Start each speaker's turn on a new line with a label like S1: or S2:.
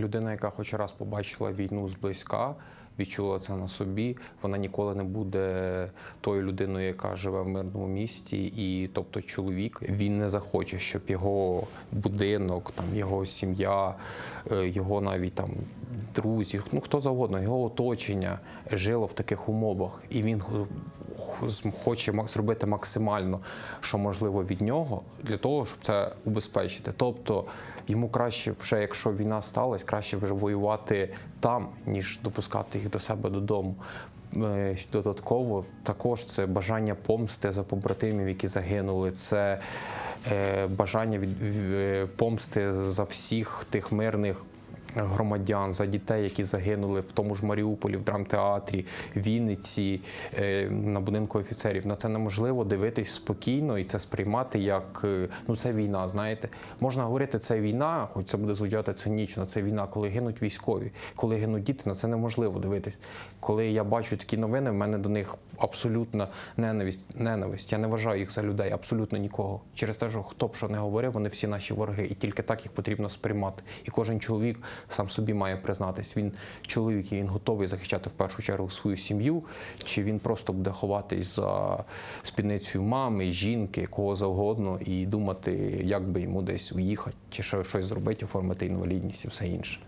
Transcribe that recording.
S1: людина, яка хоч раз побачила війну зблизька, відчула це на собі, вона ніколи не буде тою людиною, яка живе в мирному місті. І тобто, чоловік він не захоче, щоб його будинок, там його сім'я, е, його навіть там друзі, ну хто завгодно, його оточення жило в таких умовах, і він хоче зробити максимально, що можливо від нього, для того, щоб це убезпечити. Тобто йому краще, вже якщо війна сталася, краще вже воювати там, ніж допускати їх до себе додому. Е, Додатково також це бажання помсти за побратимів, які загинули. Це е, бажання від, е, помсти за всіх тих мирних громадян, за дітей, які загинули в тому ж Маріуполі, в драмтеатрі, Вінниці, е, на будинку офіцерів. На це неможливо дивитись спокійно і це сприймати як е, ну це війна. Знаєте, можна говорити, це війна, хоч це буде звучати цинічно. Це війна, коли гинуть військові, коли гинуть діти, на це неможливо дивитись. Коли я бачу такі новини, в мене до них абсолютна ненависть. Ненависть. Я не вважаю їх за людей, абсолютно нікого. Через те, що хто б що не говорив, вони всі наші вороги, і тільки так їх потрібно сприймати. І кожен чоловік сам собі має признатись. Він чоловік і він готовий захищати в першу чергу свою сім'ю, чи він просто буде ховатись за спідницею мами, жінки, кого завгодно, і думати, як би йому десь уїхати, чи щось зробити, оформити інвалідність і все інше.